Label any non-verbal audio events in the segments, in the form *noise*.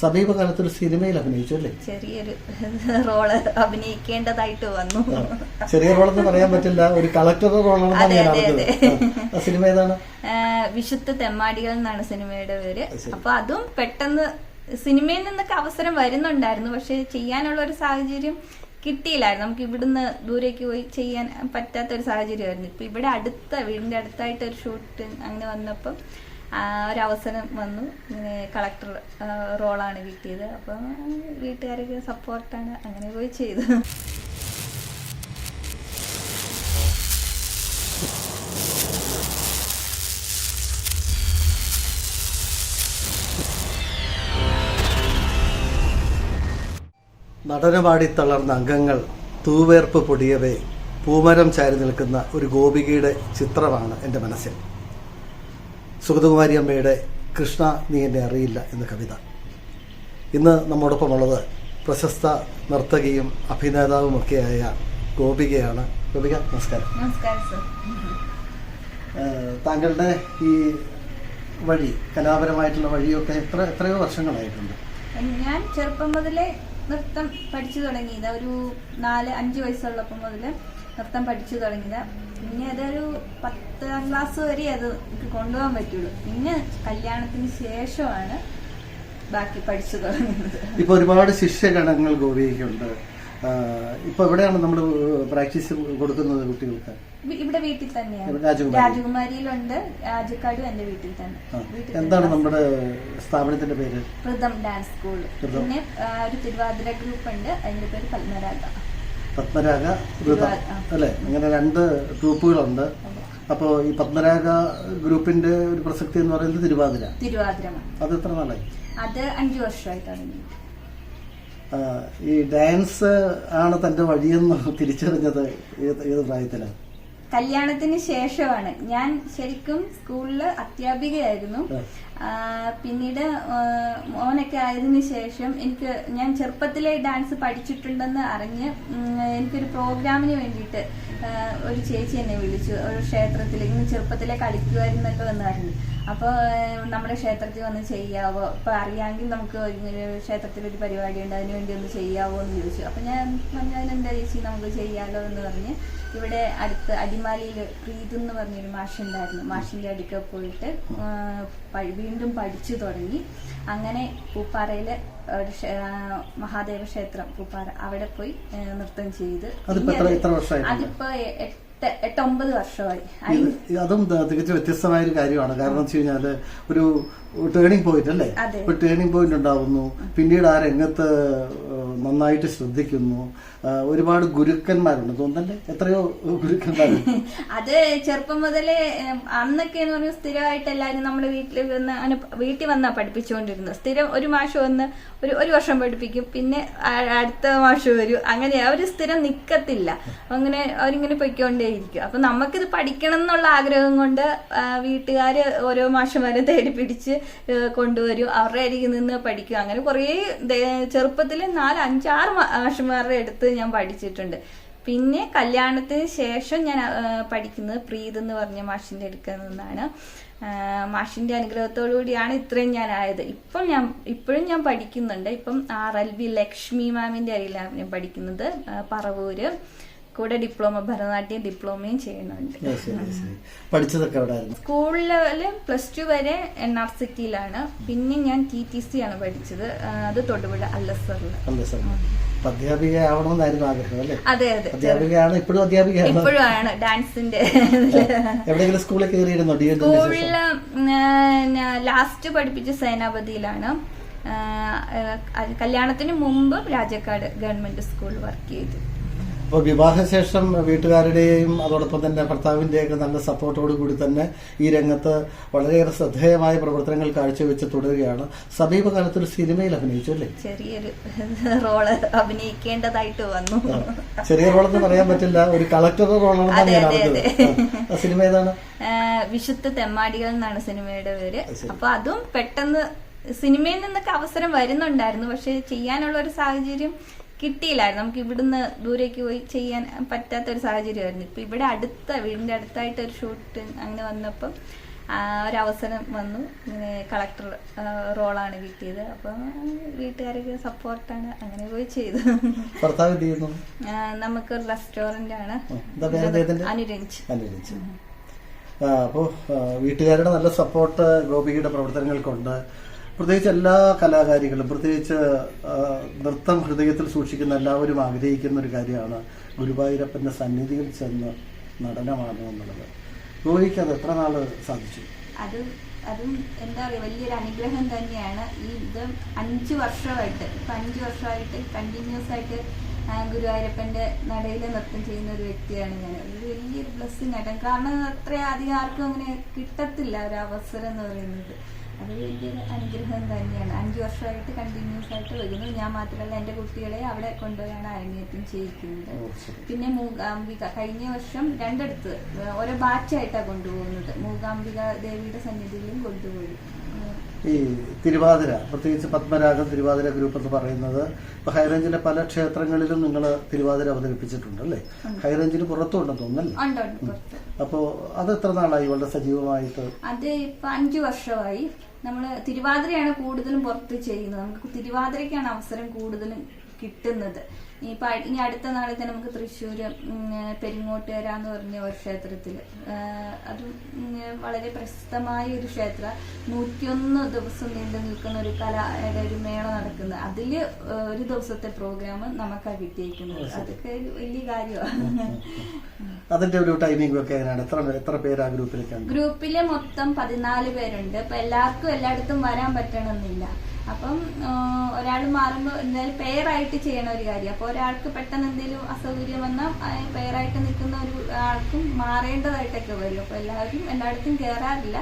സമീപകാലത്ത് ഒരു സിനിമയിൽ അഭിനയിച്ചു അല്ലേ? ചെറിയൊരു റോൾ അഭിനയിക്കേണ്ടതായിട്ട് വന്നു. ചെറിയ റോൾ എന്ന് പറയാൻ പറ്റില്ല. ഒരു കളക്ടർ റോളാണ് ഞാൻ അറിഞ്ഞത്. സിനിമ ഏതാണ്? വിശുദ്ധ തെമ്മാടികൾ എന്നാണ് സിനിമയുടെ പേര്. അപ്പൊ അതും പെട്ടെന്ന് സിനിമയിൽ നിന്നൊക്കെ അവസരം വരുന്നുണ്ടായിരുന്നു. പക്ഷെ ചെയ്യാനുള്ള ഒരു സാഹചര്യം കിട്ടിയില്ലായിരുന്നു. നമുക്ക് ഇവിടുന്ന് ദൂരേക്ക് പോയി ചെയ്യാൻ പറ്റാത്ത ഒരു സാഹചര്യമായിരുന്നു. ഇപ്പൊ ഇവിടെ അടുത്ത വീടിന്റെ അടുത്തായിട്ട് ഒരു ഷൂട്ട് അങ്ങനെ വന്നപ്പം ഒരു അവസരം വന്നു. ഇങ്ങനെ കളക്ടർ റോളാണ് കിട്ടിയത്. അപ്പം വീട്ടുകാരൊക്കെ സപ്പോർട്ടാണ് അങ്ങനെ പോയി ചെയ്തു. നടനമാടി തളർന്ന അംഗങ്ങൾ തൂവേർപ്പ് പൊടിയവേ പൂമരം ചാരി നിൽക്കുന്ന ഒരു ഗോപികയുടെ ചിത്രമാണ് എന്റെ മനസ്സിൽ. സുഗതകുമാരി അമ്മയുടെ കൃഷ്ണ നീ എന്നെ അറിയില്ല എന്ന കവിത. ഇന്ന് നമ്മോടൊപ്പമുള്ളത് പ്രശസ്ത നർത്തകിയും അഭിനേതാവുമൊക്കെയായ ഗോപികയാണ്. ഗോപിക നമസ്കാരം. താങ്കളുടെ ഈ വഴി കലാപരമായിട്ടുള്ള വഴിയൊക്കെ എത്ര എത്രയോ വർഷങ്ങളായിട്ടുണ്ട്? ഞാൻ ചെറുപ്പം മുതലേ നൃത്തം പഠിച്ചു തുടങ്ങിയത് ഒരു നാല് അഞ്ച് വയസ്സുള്ളപ്പം മുതൽ നൃത്തം പഠിച്ചു തുടങ്ങിയത്. പിന്നെ അതൊരു പത്താം ക്ലാസ് വരെ അത് കൊണ്ടുപോകാൻ പറ്റുള്ളൂ. പിന്നെ കല്യാണത്തിന് ശേഷമാണ് ബാക്കി പഠിച്ചു തുടങ്ങുന്നത് ഇപ്പൊ ഒരുപാട് ശിഷ്യഗണങ്ങൾ ഗോപിക്കുണ്ട് ഇപ്പൊ എവിടെയാണ് നമ്മൾ പ്രാക്ടീസ് കൊടുക്കുന്നത് കുട്ടികൾക്ക്? ഇവിടെ വീട്ടിൽ തന്നെയാണ്. രാജകുമാരിയിലുണ്ട്. രാജക്കാട് എന്റെ വീട്ടിൽ തന്നെ. എന്താണ് നമ്മുടെ സ്ഥാപനത്തിന്റെ പേര്? Pratham dance school. പിന്നെ ഒരു തിരുവാതിര ഗ്രൂപ്പ് ഉണ്ട് അതിന്റെ പേര് പത്മരാഗ. പത്മരാഗ അല്ലെ? അങ്ങനെ രണ്ട് ഗ്രൂപ്പുകളുണ്ട്. അപ്പോ ഈ പത്മരാഗ ഗ്രൂപ്പിന്റെ ഒരു പ്രസക്തി എന്ന് പറയുന്നത് തിരുവാതിര. തിരുവാതിര അത് എത്ര നാളായി? അത് അഞ്ചു വർഷമായി തുടങ്ങി ഈ ഡാൻസ് ആണ് തന്റെ വഴിയെന്ന് തിരിച്ചറിഞ്ഞത് ഏത് പ്രായത്തിൽ? പ്രായത്തിലാണ് കല്യാണത്തിന് ശേഷമാണ്. ഞാൻ ശരിക്കും സ്കൂളിൽ അധ്യാപികയായിരുന്നു. പിന്നീട് മോനൊക്കെ ആയതിനു ശേഷം എനിക്ക് ഞാൻ ചെറുപ്പത്തിലെ ഡാൻസ് പഠിച്ചിട്ടുണ്ടെന്ന് അറിഞ്ഞ് എനിക്കൊരു പ്രോഗ്രാമിന് വേണ്ടിയിട്ട് ഒരു ചേച്ചി എന്നെ വിളിച്ചു. ഒരു ക്ഷേത്രത്തിൽ ഇങ്ങനെ ചെറുപ്പത്തിലെ കളിക്കുമായിരുന്നല്ലോ എന്ന് അറിഞ്ഞു. അപ്പോൾ നമ്മുടെ ക്ഷേത്രത്തിൽ വന്ന് ചെയ്യാവോ? ഇപ്പൊ അറിയാമെങ്കിൽ നമുക്ക് ഇങ്ങനെ ക്ഷേത്രത്തിൽ ഒരു പരിപാടി ഉണ്ട് അതിന് വേണ്ടി ഒന്ന് ചെയ്യാവോ എന്ന് ചോദിച്ചു. അപ്പൊ ഞാൻ പറഞ്ഞു അതിനെന്താ ചേച്ചി നമുക്ക് ചെയ്യാലോ എന്ന് പറഞ്ഞ് ഇവിടെ അടുത്ത് അടിമാലിയിൽ പ്രീത് എന്ന് പറഞ്ഞൊരു മാഷുണ്ടായിരുന്നു മാഷിന്റെ അടുക്ക പോയിട്ട് വീണ്ടും പഠിച്ചു തുടങ്ങി. അങ്ങനെ പൂപ്പാറയിൽ ഒരു മഹാദേവ ക്ഷേത്രം പൂപ്പാറ അവിടെ പോയി നൃത്തം ചെയ്ത്. അതിപ്പോ എട്ട് എട്ടൊമ്പത് വർഷമായി. അതും തികച്ചും വ്യത്യസ്തമായ ഒരു കാര്യമാണ്. കാരണം വെച്ച് കഴിഞ്ഞാൽ ഒരു ടേണിംഗ് പോയിന്റ് അല്ലേ. ഒരു ടേണിംഗ് പോയിന്റ് ഉണ്ടാവുന്നു. പിന്നീട് ആ രംഗത്ത് നന്നായിട്ട് ശ്രദ്ധിക്കുന്നു. ഒരുപാട് ഗുരുക്കന്മാരുണ്ട്. തോന്നല്ലേ എത്രയോ ഗുരുക്കന്മാരുണ്ട്. *laughs* അത് ചെറുപ്പം മുതലേ അന്നൊക്കെ എന്ന് പറഞ്ഞാൽ സ്ഥിരമായിട്ട് എല്ലാവരും നമ്മുടെ വീട്ടിൽ വന്ന് വീട്ടിൽ വന്നാ പഠിപ്പിച്ചുകൊണ്ടിരുന്നത് സ്ഥിരം ഒരു മാഷം വന്ന് ഒരു ഒരു വർഷം പഠിപ്പിക്കും. പിന്നെ അടുത്ത മാസം വരും. അങ്ങനെ അവർ സ്ഥിരം നിക്കത്തില്ല. അങ്ങനെ അവരിങ്ങനെ പൊയ്ക്കൊണ്ടേയിരിക്കും അപ്പൊ നമുക്കിത് പഠിക്കണം എന്നുള്ള ആഗ്രഹം കൊണ്ട് വീട്ടുകാർ ഓരോ മാഷന്മാരെ തേടി പിടിച്ച് കൊണ്ടുവരും. അവരുടെ അരികിൽ നിന്ന് പഠിക്കും. അങ്ങനെ കുറേ ചെറുപ്പത്തിൽ നാല് അഞ്ചാറ് മാഷന്മാരുടെ അടുത്ത് ഞാൻ പഠിച്ചിട്ടുണ്ട്. പിന്നെ കല്യാണത്തിന് ശേഷം ഞാൻ പഠിക്കുന്നത് പ്രീത് എന്ന് പറഞ്ഞ മാഷിന്റെ അടുക്കൽ നിന്നാണ്. മാഷിന്റെ അനുഗ്രഹത്തോടു കൂടിയാണ് ഇത്രയും ഞാൻ ആയത്. ഇപ്പം ഞാൻ ഇപ്പോഴും ഞാൻ പഠിക്കുന്നുണ്ട്. ഇപ്പം ആർ എൽ വി ലക്ഷ്മി മാമിന്റെ അരിയിലാണ് ഞാൻ പഠിക്കുന്നത് പറവൂര്. കൂടെ ഡിപ്ലോമ ഭരതനാട്യം ഡിപ്ലോമയും ചെയ്യുന്നുണ്ട്. പഠിച്ചതൊക്കെ സ്കൂളിൽ പ്ലസ് ടു വരെ എൻ ആർ സിറ്റിയിലാണ്. പിന്നെ ഞാൻ ടി ടി സി ആണ് പഠിച്ചത്. അത് തൊടുപുഴ അല്ലസറിൽ അധ്യാപിക ആവണമെന്നായിരുന്നു ആഗ്രഹം അല്ലേ? അതെ അതെ. അധ്യാപികയാണ് ഇപ്പോഴും അധ്യാപിക ഇപ്പോഴും ആണ് ഡാൻസിന്റെ എവിടെയെങ്കിലും സ്കൂളിൽ കയറിയിരുന്നോ? സ്കൂളിൽ ലാസ്റ്റ് പഠിപ്പിച്ച സേനാപതിയിലാണ്. കല്യാണത്തിന് മുമ്പ് രാജക്കാട് ഗവൺമെന്റ് സ്കൂളിൽ വർക്ക് ചെയ്തു. അപ്പോൾ വിവാഹശേഷം വീട്ടുകാരുടെയും അതോടൊപ്പം തന്നെ ഭർത്താവിന്റെയൊക്കെ നല്ല സപ്പോർട്ടോടു കൂടി തന്നെ ഈ രംഗത്ത് വളരെയേറെ ശ്രദ്ധേയമായ പ്രവർത്തനങ്ങൾ കാഴ്ചവെച്ച് തുടരുകയാണ്. സമീപകാലത്ത് ഒരു സിനിമയിൽ അഭിനയിച്ചു അല്ലേ? ചെറിയൊരു റോൾ അഭിനയിക്കേണ്ടതായിട്ട് വന്നു. ചെറിയ റോൾ എന്ന് പറയാൻ പറ്റില്ല. ഒരു കളക്ടർ റോളാണെന്നാണ് അതെ, ഞാൻ അറിഞ്ഞത്. സിനിമ ഏതാണ്? വിശുദ്ധ തെമ്മാടികൾ എന്നാണ് സിനിമയുടെ പേര്. അപ്പൊ അതും പെട്ടെന്ന് സിനിമയിൽ നിന്നൊക്കെ അവസരം വരുന്നുണ്ടായിരുന്നു. പക്ഷെ ചെയ്യാനുള്ള ഒരു സാഹചര്യം കിട്ടിയില്ലായിരുന്നു. നമുക്ക് ഇവിടുന്ന് ദൂരേക്ക് പോയി ചെയ്യാൻ പറ്റാത്ത ഒരു സാഹചര്യമായിരുന്നു. ഇപ്പൊ ഇവിടെ അടുത്ത വീടിന്റെ അടുത്തായിട്ട് ഒരു ഷൂട്ട് അങ്ങനെ വന്നപ്പം ഒരു അവസരം വന്നു. ഇങ്ങനെ കളക്ടർ റോളാണ് കിട്ടിയത്. അപ്പം വീട്ടുകാരൊക്കെ സപ്പോർട്ടാണ് അങ്ങനെ പോയി ചെയ്തു. ആ, നമുക്കൊരു റെസ്റ്റോറന്റ് ആണ്? അനുരഞ്ജ്. അപ്പോ അപ്പോൾ വീട്ടുകാരുടെ നല്ല സപ്പോർട്ട് ഗോപികയുടെ പ്രവർത്തനങ്ങൾക്കുണ്ട്. പ്രത്യേകിച്ച് എല്ലാ കലാകാരികളും പ്രത്യേകിച്ച് നൃത്തം ഹൃദയത്തിൽ സൂക്ഷിക്കുന്ന എല്ലാവരും ആഗ്രഹിക്കുന്ന ഒരു കാര്യമാണ് ഗുരുവായൂരപ്പന്റെ സന്നിധിയിൽ ചെന്ന് നടനമാണ് എന്നുള്ളത്. ഗോഹിക്ക് അത് എത്ര നാൾ സാധിച്ചു? അത് അതും എന്താ പറയുക വലിയൊരു അനുഗ്രഹം തന്നെയാണ്. ഈ ഇത് അഞ്ച് വർഷമായിട്ട് ഇപ്പം അഞ്ച് വർഷമായിട്ട് കണ്ടിന്യൂസ് ആയിട്ട് ആ, ഗുരുവായൂരപ്പന്റെ നടയിൽ നൃത്തം ചെയ്യുന്ന ഒരു വ്യക്തിയാണ് ഞാൻ. ഒരു വലിയൊരു ബ്ലെസ്സിങ് ആയിട്ട്. കാരണം അത്ര അധികം ആർക്കും അങ്ങനെ കിട്ടത്തില്ല ഒരു അവസരം എന്ന് പറയുന്നത്. അത് വലിയൊരു അനുഗ്രഹം തന്നെയാണ്. അഞ്ച് വർഷമായിട്ട് കണ്ടിന്യൂസ് ആയിട്ട് വരുന്നു. ഞാൻ മാത്രമല്ല എന്റെ കുട്ടികളെ അവിടെ കൊണ്ടുപോയാണ് അരങ്ങേറ്റം ചെയ്യിക്കുന്നത്. പിന്നെ മൂകാംബിക കഴിഞ്ഞ വർഷം രണ്ടിടത്ത് ഓരോ ബാച്ചായിട്ടാണ് കൊണ്ടുപോകുന്നത്. മൂകാംബിക ദേവിയുടെ സന്നിധിയിലും കൊണ്ടുപോയി. ഈ തിരുവാതിര പ്രത്യേകിച്ച് പത്മരാഗം തിരുവാതിര ഗ്രൂപ്പ് എന്ന് പറയുന്നത് ഇപ്പൊ ഹൈറേഞ്ചിലെ പല ക്ഷേത്രങ്ങളിലും നിങ്ങൾ തിരുവാതിര അവതരിപ്പിച്ചിട്ടുണ്ട് അല്ലേ? ഹൈറേഞ്ചിന് പുറത്തും ഉണ്ടെന്ന് തോന്നുന്നല്ലേ അപ്പോ അപ്പോൾ അത് എത്ര നാളായി വളരെ സജീവമായിട്ട്? അത് ഇപ്പൊ അഞ്ചു വർഷമായി. നമ്മൾ തിരുവാതിരയാണ് കൂടുതലും പുറത്ത് ചെയ്യുന്നത്. നമുക്ക് തിരുവാതിരക്കാണ് അവസരം കൂടുതലും കിട്ടുന്നത്. ഇപ്പൊ ഇനി അടുത്ത നാളിൽ തന്നെ നമുക്ക് തൃശ്ശൂർ പെരിങ്ങോട്ടുകര എന്ന് പറഞ്ഞ ഒരു ക്ഷേത്രത്തിൽ. അത് വളരെ പ്രശസ്തമായ ഒരു ക്ഷേത്ര. നൂറ്റിയൊന്ന് ദിവസം നീണ്ടു നിൽക്കുന്ന ഒരു കലയുടെ ഒരു മേള നടക്കുന്നത്. അതിൽ ഒരു ദിവസത്തെ പ്രോഗ്രാം നമുക്കാണ് കിട്ടിയിരിക്കുന്നത് അതൊക്കെ ഒരു വലിയ കാര്യമാണ് അതിന്റെ ഒരു ടൈമിംഗ് ഒക്കെ എങ്ങനെയാണ്? എത്ര എത്ര പേര് ആ ഗ്രൂപ്പിലേക്കാണ്? ഗ്രൂപ്പിൽ മൊത്തം പതിനാല് പേരുണ്ട്. അപ്പൊ എല്ലാവർക്കും എല്ലായിടത്തും വരാൻ പറ്റണമെന്നില്ല. അപ്പം ഒരാൾ മാറുമ്പോൾ എന്തായാലും പെയറായിട്ട് ചെയ്യണ ഒരു കാര്യം. അപ്പൊ ഒരാൾക്ക് പെട്ടെന്ന് എന്തെങ്കിലും അസൗകര്യം വന്നാൽ പെയറായിട്ട് നിൽക്കുന്ന ഒരു ആൾക്കും മാറേണ്ടതായിട്ടൊക്കെ വരും. അപ്പൊ എല്ലാവരും എല്ലായിടത്തും കയറാറില്ല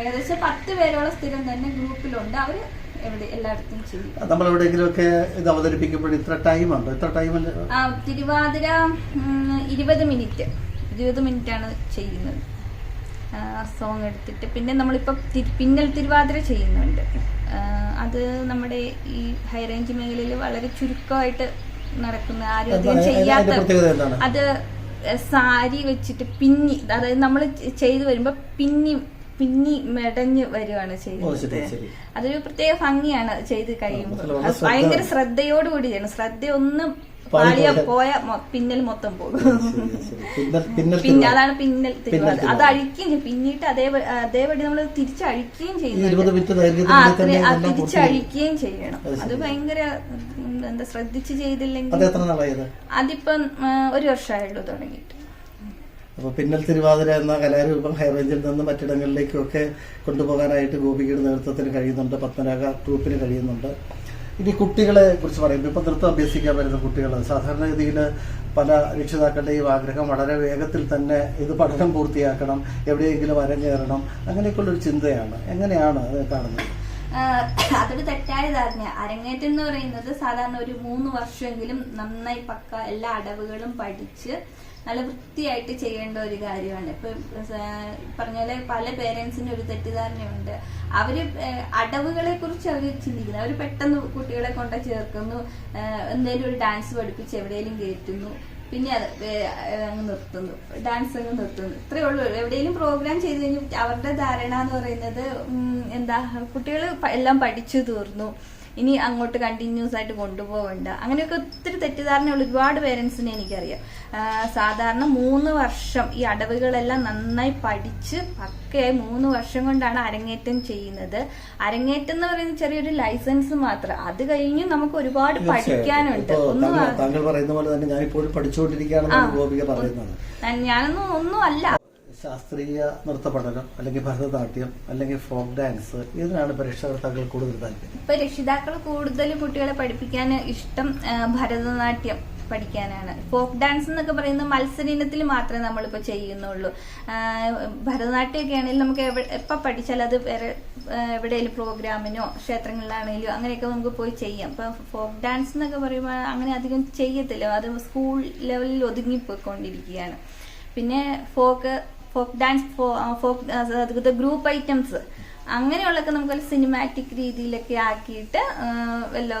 ഏകദേശം പത്ത് പേരോളം സ്ഥിരം തന്നെ ഗ്രൂപ്പിലുണ്ട്. അവർ എവിടെ എല്ലായിടത്തും ചെയ്യും. നമ്മൾ എവിടെയെങ്കിലുമൊക്കെ ഇത് അവതരിപ്പിക്കുമ്പോൾ ഇത്ര ടൈം ഉണ്ടോ? ഇത്ര ടൈമിൽ ആ തിരുവാതിര ഇരുപത് മിനിറ്റ്. ഇരുപത് മിനിറ്റ് ആണ് ചെയ്യുന്നത്. സോങ് എടുത്തിട്ട്. പിന്നെ നമ്മളിപ്പോൾ പിന്നൽ തിരുവാതിര ചെയ്യുന്നുണ്ട്. അത് നമ്മുടെ ഈ ഹൈ റേഞ്ച് മേഖലയിൽ വളരെ ചുരുക്കമായിട്ട് നടക്കുന്ന ആരും അധികം ചെയ്യാത്ത അത് സാരി വെച്ചിട്ട് പിന്നി അതായത് നമ്മൾ ചെയ്തു വരുമ്പോൾ പിന്നി പിന്നി മെടഞ്ഞ് വരുവാണ് ചെയ്യുന്നത്. അതൊരു പ്രത്യേക ഭംഗിയാണ് ചെയ്ത് കഴിയുമ്പോൾ ഭയങ്കര ശ്രദ്ധയോടുകൂടി ചെയ്യണം ശ്രദ്ധയൊന്നും പാളിയ പോയ പിന്നൽ മൊത്തം പോകും. പിന്നെ. അതാണ് പിന്നൽ തിരുവാതിര. അത് അഴിക്കുകയും ചെയ്യും. പിന്നീട്ട് അതേപടി നമ്മൾ തിരിച്ചഴിക്കുകയും ചെയ്യുന്നുണ്ട്. അത് തിരിച്ചഴിക്കുകയും ചെയ്യണം. അത് അത്. ഭയങ്കര എന്താ ശ്രദ്ധിച്ച് അത് ചെയ്തില്ലെങ്കിൽ അതിപ്പം ഒരു വർഷമായുള്ളൂ തുടങ്ങിയിട്ട്. അപ്പൊ പിന്നൽ തിരുവാതിര എന്ന കലാരൂപം ഹൈറേഞ്ചിൽ നിന്ന് മറ്റിടങ്ങളിലേക്കൊക്കെ കൊണ്ടുപോകാനായിട്ട് ഗോപികയുടെ നേതൃത്വത്തിന് കഴിയുന്നുണ്ട്. പത്മനാഭ ട്രൂപ്പിന് കഴിയുന്നുണ്ട്. ഇനി കുട്ടികളെ കുറിച്ച് പറയുമ്പോൾ ഇപ്പൊ നൃത്തം അഭ്യസിക്കാൻ വരുന്ന കുട്ടികൾ സാധാരണഗതിയിൽ പല രക്ഷിതാക്കളുടെയും ആഗ്രഹം വളരെ വേഗത്തിൽ തന്നെ ഇത് പഠനം പൂർത്തിയാക്കണം എവിടെയെങ്കിലും അരങ്ങേറണം അങ്ങനെയൊക്കെയുള്ള ഒരു ചിന്തയാണ്. എങ്ങനെയാണ് കാണുന്നത്? അതൊരു തെറ്റായ ധാരണ അരങ്ങേറ്റം എന്ന് പറയുന്നത് സാധാരണ ഒരു മൂന്ന് വർഷമെങ്കിലും നന്നായി പക്ക എല്ലാ അടവുകളും പഠിച്ച് നല്ല വൃത്തിയായിട്ട് ചെയ്യേണ്ട ഒരു കാര്യമാണ്. ഇപ്പൊ പറഞ്ഞ പോലെ പല പേരൻസിന്റെ ഒരു തെറ്റിദ്ധാരണയുണ്ട്. അവർ അടവുകളെ കുറിച്ച് അവർ ചിന്തിക്കുന്നത് അവർ പെട്ടെന്ന് കുട്ടികളെ കൊണ്ട് ചേർക്കുന്നു. എന്തെങ്കിലും ഒരു ഡാൻസ് പഠിപ്പിച്ച് എവിടെയെങ്കിലും കയറ്റുന്നു. പിന്നെ അത് അങ്ങ് നിർത്തുന്നു. ഡാൻസ് അങ്ങ് നിർത്തുന്നു. ഇത്രയേ ഉള്ളൂ. എവിടെയെങ്കിലും പ്രോഗ്രാം ചെയ്ത് കഴിഞ്ഞാൽ അവരുടെ ധാരണ എന്ന് പറയുന്നത് എന്താ കുട്ടികൾ എല്ലാം പഠിച്ചു തീർന്നു. ഇനി അങ്ങോട്ട് കണ്ടിന്യൂസ് ആയിട്ട് കൊണ്ടുപോകണ്ട. അങ്ങനെയൊക്കെ ഒത്തിരി തെറ്റിദ്ധാരണയുള്ള ഒരുപാട് പേരൻസിനെ എനിക്കറിയാം. സാധാരണ മൂന്ന് വർഷം ഈ അടവുകളെല്ലാം നന്നായി പഠിച്ച് പക്കയായി മൂന്ന് വർഷം കൊണ്ടാണ് അരങ്ങേറ്റം ചെയ്യുന്നത്. അരങ്ങേറ്റം എന്ന് പറയുന്നത് ചെറിയൊരു ലൈസൻസ് മാത്രം. അത് കഴിഞ്ഞ് നമുക്ക് ഒരുപാട് പഠിക്കാനുണ്ട്. ഒന്നും താങ്കൾ- പറയുന്ന പോലെ തന്നെ ഞാൻ ഇപ്പോഴും പഠിച്ചുകൊണ്ടിരിക്കുകയാണ് ഗോപിക പറയുന്നത്. ഞാൻ- ഞാനൊന്നും ഒന്നും അല്ല. ശാസ്ത്രീയ നൃത്ത പഠനം അല്ലെങ്കിൽ ഭരതനാട്യം അല്ലെങ്കിൽ ഫോക്ക് ഡാൻസ് ഇതിനാണ് രക്ഷകർത്താക്കൾ കൂടുതൽ താല്പര്യം. ഇപ്പൊ രക്ഷിതാക്കൾ കൂടുതൽ കുട്ടികളെ പഠിപ്പിക്കാൻ ഇഷ്ടം ഭരതനാട്യം പഠിക്കാനാണ്. ഫോക്ക് ഡാൻസ് എന്നൊക്കെ പറയുന്നത് മത്സര ഇനത്തിൽ മാത്രമേ നമ്മളിപ്പോൾ ചെയ്യുന്നുള്ളൂ. ഭരതനാട്യമൊക്കെ ആണെങ്കിലും നമുക്ക് എപ്പോൾ പഠിച്ചാൽ അത് വേറെ എവിടെയെങ്കിലും പ്രോഗ്രാമിനോ ക്ഷേത്രങ്ങളിലാണെങ്കിലും അങ്ങനെയൊക്കെ നമുക്ക് പോയി ചെയ്യാം. ഇപ്പൊ ഫോക്ക് ഡാൻസ് എന്നൊക്കെ പറയുമ്പോൾ അങ്ങനെ അധികം ചെയ്യത്തില്ല. അത് സ്കൂൾ ലെവലിൽ ഒതുങ്ങിപ്പോയിക്കൊണ്ടിരിക്കുകയാണ്. പിന്നെ folk folk dance folk group items അങ്ങനെയുള്ളൊക്കെ നമുക്ക് സിനിമാറ്റിക് രീതിയിലൊക്കെ ആക്കിയിട്ട് വല്ല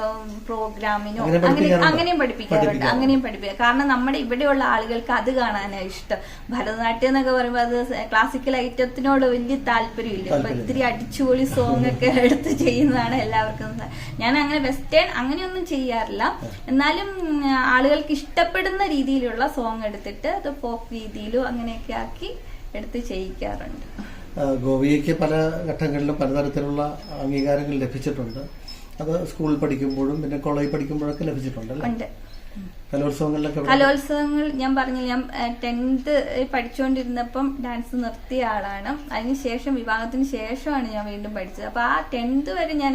പ്രോഗ്രാമിനോ അങ്ങനെ അങ്ങനെ അങ്ങനെയും പഠിപ്പിക്കാറുണ്ട്. അങ്ങനെയും പഠിപ്പിക്കാം. കാരണം നമ്മുടെ ഇവിടെയുള്ള ആളുകൾക്ക് അത് കാണാനാണ് ഇഷ്ടം. ഭരതനാട്യം എന്നൊക്കെ പറയുമ്പോൾ അത് ക്ലാസിക്കൽ ഐറ്റത്തിനോട് വലിയ താല്പര്യമില്ല. അപ്പൊ. ഇത്തിരി അടിച്ചുപൊളി സോങ് ഒക്കെ *laughs* എടുത്ത് ചെയ്യുന്നതാണ് എല്ലാവർക്കും ഞാൻ അങ്ങനെ വെസ്റ്റേൺ അങ്ങനെയൊന്നും ചെയ്യാറില്ല. എന്നാലും ആളുകൾക്ക് ഇഷ്ടപ്പെടുന്ന രീതിയിലുള്ള സോങ് എടുത്തിട്ട് അത് പോപ്പ് രീതിയിലും അങ്ങനെയൊക്കെ ആക്കി എടുത്ത് ചെയ്യിക്കാറുണ്ട്. ഗോപികയ്ക്ക് പല ഘട്ടങ്ങളിലും പലതരത്തിലുള്ള അംഗീകാരങ്ങൾ ലഭിച്ചിട്ടുണ്ട്. അത് സ്കൂളിൽ പഠിക്കുമ്പോഴും പിന്നെ കോളേജിൽ പഠിക്കുമ്പോഴൊക്കെ ലഭിച്ചിട്ടുണ്ട് അല്ലേ ഉണ്ട് കലോത്സവങ്ങളിലൊക്കെ എവിടെ- കലോത്സവങ്ങൾ ഞാൻ പറഞ്ഞില്ല ഞാൻ ടെൻത്ത് പഠിച്ചുകൊണ്ടിരുന്നപ്പം ഡാൻസ് നിർത്തിയ ആളാണ്. അതിനുശേഷം വിവാഹത്തിന് ശേഷമാണ് ഞാൻ വീണ്ടും പഠിച്ചത്. അപ്പൊ ആ ടെൻത്ത് വരെ ഞാൻ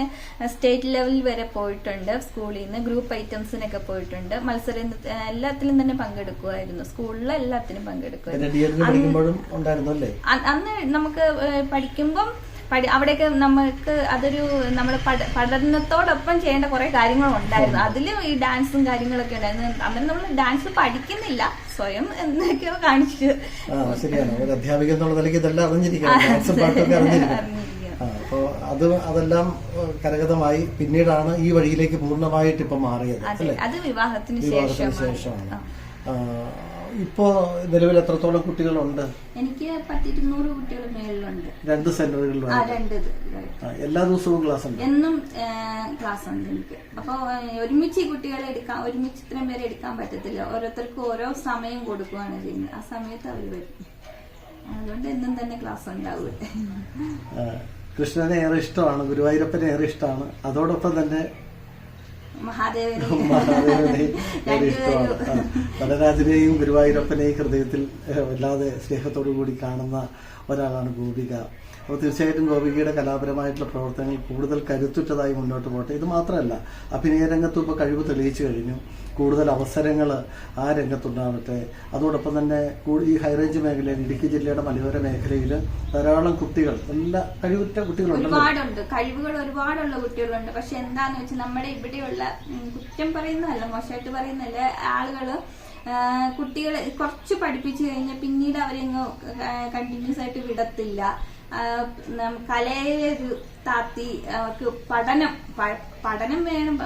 സ്റ്റേറ്റ് ലെവലിൽ വരെ പോയിട്ടുണ്ട് സ്കൂളിൽ നിന്ന് ഗ്രൂപ്പ് ഐറ്റംസിനൊക്കെ പോയിട്ടുണ്ട്. മത്സര എല്ലാത്തിലും തന്നെ പങ്കെടുക്കുമായിരുന്നു. സ്കൂളിലെ എല്ലാത്തിനും പങ്കെടുക്കുമായിരുന്നു. അന്ന് നമുക്ക് പഠിക്കുമ്പം പഠി അവിടെയൊക്കെ നമുക്ക് അതൊരു നമ്മൾ പഠനത്തോടൊപ്പം ചെയ്യേണ്ട കുറെ കാര്യങ്ങളുണ്ടായിരുന്നു. അതിലും ഈ ഡാൻസും കാര്യങ്ങളൊക്കെ ഉണ്ടായിരുന്നു. അന്നേരം നമ്മൾ ഡാൻസ് പഠിക്കുന്നില്ല. സ്വയം എന്തൊക്കെയോ കാണിച്ചു. ശരിയാണ്. ഒരു അധ്യാപിക എന്നുള്ള നിലയ്ക്ക് ഇതെല്ലാം അറിഞ്ഞിരിക്കണം. ഡാൻസും പാട്ടൊക്കെ അറിഞ്ഞിരിക്കണം. അറിഞ്ഞിരിക്കണം. ആ, അപ്പോ അത് അതെല്ലാം കരഗതമായി പിന്നീടാണ് ഈ വഴിയിലേക്ക് പൂർണമായിട്ട് ഇപ്പൊ മാറിയത് അതെ. വിവാഹത്തിന് ശേഷമാണ്. ഇപ്പോ നിലവിൽ എത്രത്തോളം കുട്ടികളുണ്ട്? എനിക്ക് പത്തിരുന്നൂറ് കുട്ടികൾ മേളിലുണ്ട്. രണ്ട് സെന്ററുകളിലും ആ രണ്ട് ഇത് ആ, എല്ലാ ദിവസവും ക്ലാസ് ഉണ്ട്? എന്നും ക്ലാസ് ഉണ്ട് എനിക്ക്. അപ്പോൾ ഒരുമിച്ച് ഈ കുട്ടികളെ എടുക്കാൻ ഒരുമിച്ച് ഇത്രയും പേരെ എടുക്കാൻ പറ്റത്തില്ല. ഓരോരുത്തർക്കും ഓരോ സമയം കൊടുക്കുകയാണ് ചെയ്യുന്നത്. ആ സമയത്ത് അവർ വരും. അതുകൊണ്ട് എന്നും തന്നെ ക്ലാസ് ഉണ്ടാവുക. കൃഷ്ണനെ ഏറെ ഇഷ്ടമാണ് ഗുരുവായൂരപ്പനെ ഏറെ ഇഷ്ടമാണ്. അതോടൊപ്പം തന്നെ *laughs* ഇഷ്ടമാണ്. നടരാജനെയും ഗുരുവായൂരപ്പനെയും ഹൃദയത്തിൽ വല്ലാതെ സ്നേഹത്തോടു കൂടി കാണുന്ന ഒരാളാണ് ഗോപിക. അപ്പോൾ തീർച്ചയായിട്ടും ഗോപികയുടെ കലാപരമായിട്ടുള്ള പ്രവർത്തനങ്ങൾ കൂടുതൽ കരുത്തുറ്റതായി മുന്നോട്ട് പോട്ടെ. ഇത് മാത്രമല്ല അഭിനയ രംഗത്തും ഇപ്പോൾ കഴിവ് തെളിയിച്ചു കഴിഞ്ഞു. കൂടുതൽ അവസരങ്ങൾ ആ രംഗത്തുണ്ടാവട്ടെ. അതോടൊപ്പം തന്നെ ഈ ഹൈറേഞ്ച് മേഖലയിൽ ഇടുക്കി ജില്ലയുടെ മലയോര മേഖലയിൽ ധാരാളം കുട്ടികൾ എല്ലാ കഴിവുറ്റ കുട്ടികളുണ്ട് ഒരുപാടുണ്ട്. കഴിവുകൾ ഒരുപാടുള്ള കുട്ടികളുണ്ട്. പക്ഷെ എന്താന്ന് വെച്ചാൽ നമ്മുടെ ഇവിടെയുള്ള കുറ്റം പറയുന്നതല്ല മോശമായിട്ട് പറയുന്നതല്ല ആളുകൾ കുട്ടികളെ കുറച്ച് പഠിപ്പിച്ചു കഴിഞ്ഞാൽ പിന്നീട് അവരെങ്ങ് കണ്ടിന്യൂസ് ആയിട്ട് വിടത്തില്ല. കലയെ താത്തി പഠനം പഠനം വേണം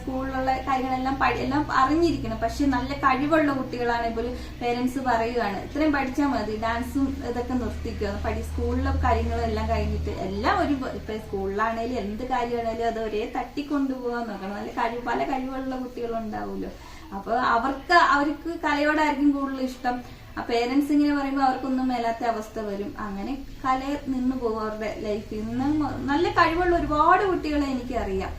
സ്കൂളിലുള്ള കാര്യങ്ങളെല്ലാം എല്ലാം അറിഞ്ഞിരിക്കണം. പക്ഷെ നല്ല കഴിവുള്ള കുട്ടികളാണെങ്കിൽ പോലും പേരൻസ് പറയുകയാണ് ഇത്രയും പഠിച്ചാൽ മതി ഡാൻസും ഇതൊക്കെ നിർത്തിക്കുക പഠി സ്കൂളിലെ കാര്യങ്ങളും എല്ലാം കഴിഞ്ഞിട്ട് എല്ലാം ഒരു ഇപ്പൊ സ്കൂളിലാണേലും എന്ത് കാര്യമാണേലും അത് ഒരേ തട്ടിക്കൊണ്ടുപോകാൻ നോക്കണം. നല്ല കഴിവ് പല കഴിവുള്ള കുട്ടികളുണ്ടാവുമല്ലോ അപ്പൊ അവർക്ക് അവർക്ക് കലയോടായിരിക്കും കൂടുതൽ ഇഷ്ടം. ആ പേരൻസ് ഇങ്ങനെ പറയുമ്പോൾ അവർക്കൊന്നും മേലാത്ത അവസ്ഥ വരും. അങ്ങനെ കല നിന്ന് പോകും അവരുടെ ലൈഫിൽ നിന്ന്. നല്ല കഴിവുള്ള ഒരുപാട് കുട്ടികളെ എനിക്കറിയാം.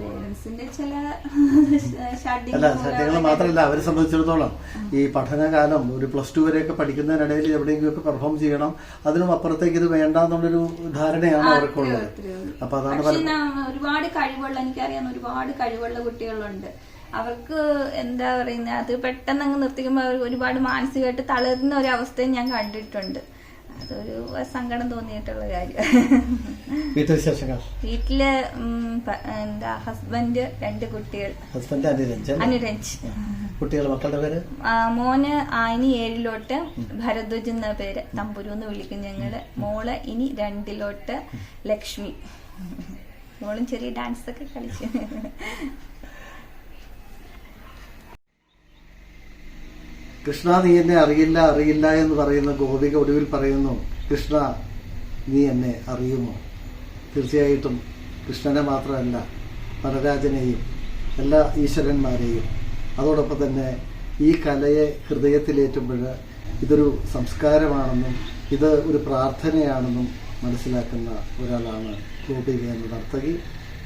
പേരൻസിന്റെ ചില *laughs* സത്യങ്ങൾ മാത്രമല്ല അവരെ സംബന്ധിച്ചിടത്തോളം ഈ പഠനകാലം ഒരു പ്ലസ് ടു വരെയൊക്കെ പഠിക്കുന്നതിനിടയിൽ എവിടെയെങ്കിലുമൊക്കെ പെർഫോം ചെയ്യണം. അതിനും അപ്പുറത്തേക്ക് ഇത് വേണ്ട എന്നുള്ളൊരു ധാരണയാണ് അവർക്കുള്ളത്. അപ്പൊ അതാണ് ഒരുപാട് കഴിവുള്ള എനിക്കറിയാവുന്ന ഒരുപാട് കഴിവുള്ള കുട്ടികളുണ്ട്. അവർക്ക് എന്താ പറയുന്നത് അത് പെട്ടെന്ന് അങ്ങ് നിർത്തിക്കുമ്പോൾ അവർ ഒരുപാട് മാനസികമായിട്ട് തളരുന്ന ഒരു അവസ്ഥയും ഞാൻ കണ്ടിട്ടുണ്ട്. അതൊരു സങ്കടം തോന്നിയിട്ടുള്ള കാര്യം. വീട്ടിൽ എന്താ ഹസ്ബൻഡ് രണ്ട് കുട്ടികൾ. ഹസ്ബൻഡ് അനുരഞ്ജ് കുട്ടികൾ മക്കളുടെ പേര്? ആ, മോന് ഇനി ഏഴിലോട്ട് ഭരദ്വജ് എന്ന പേര് തമ്പുരു എന്ന് വിളിക്കും ഞങ്ങൾ. മോൾ ഇനി രണ്ടിലോട്ട് ലക്ഷ്മി. മോളും ചെറിയ ഡാൻസ് ഒക്കെ കളിച്ചു. കൃഷ്ണ നീ എന്നെ അറിയില്ല അറിയില്ല എന്ന് പറയുന്ന ഗോപിക ഒടുവിൽ പറയുന്നു കൃഷ്ണ നീ എന്നെ അറിയുമോ? തീർച്ചയായിട്ടും കൃഷ്ണനെ മാത്രമല്ല നടരാജനെയും എല്ലാ ഈശ്വരന്മാരെയും. അതോടൊപ്പം തന്നെ ഈ കലയെ ഹൃദയത്തിലേറ്റുമ്പോൾ ഇതൊരു സംസ്കാരമാണെന്നും ഇത് ഒരു പ്രാർത്ഥനയാണെന്നും മനസ്സിലാക്കുന്ന ഒരാളാണ് ഗോപിക എന്ന നർത്തകി.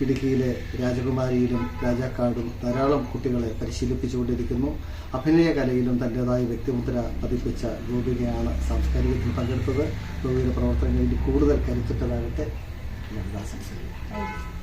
ഇടുക്കിയിലെ രാജകുമാരിയിലും രാജാക്കാടും ധാരാളം കുട്ടികളെ പരിശീലിപ്പിച്ചുകൊണ്ടിരിക്കുന്നു. അഭിനയ കലയിലും വ്യക്തിമുദ്ര പതിപ്പിച്ച ഗോപികയാണ് സാംസ്കാരികത്തിൽ പങ്കെടുത്തത്. ഗോപിയുടെ പ്രവർത്തനങ്ങളിൽ കൂടുതൽ കരുത്തുറ്റതാകട്ടെ. ഞാൻ ആശംസിക്കുന്നു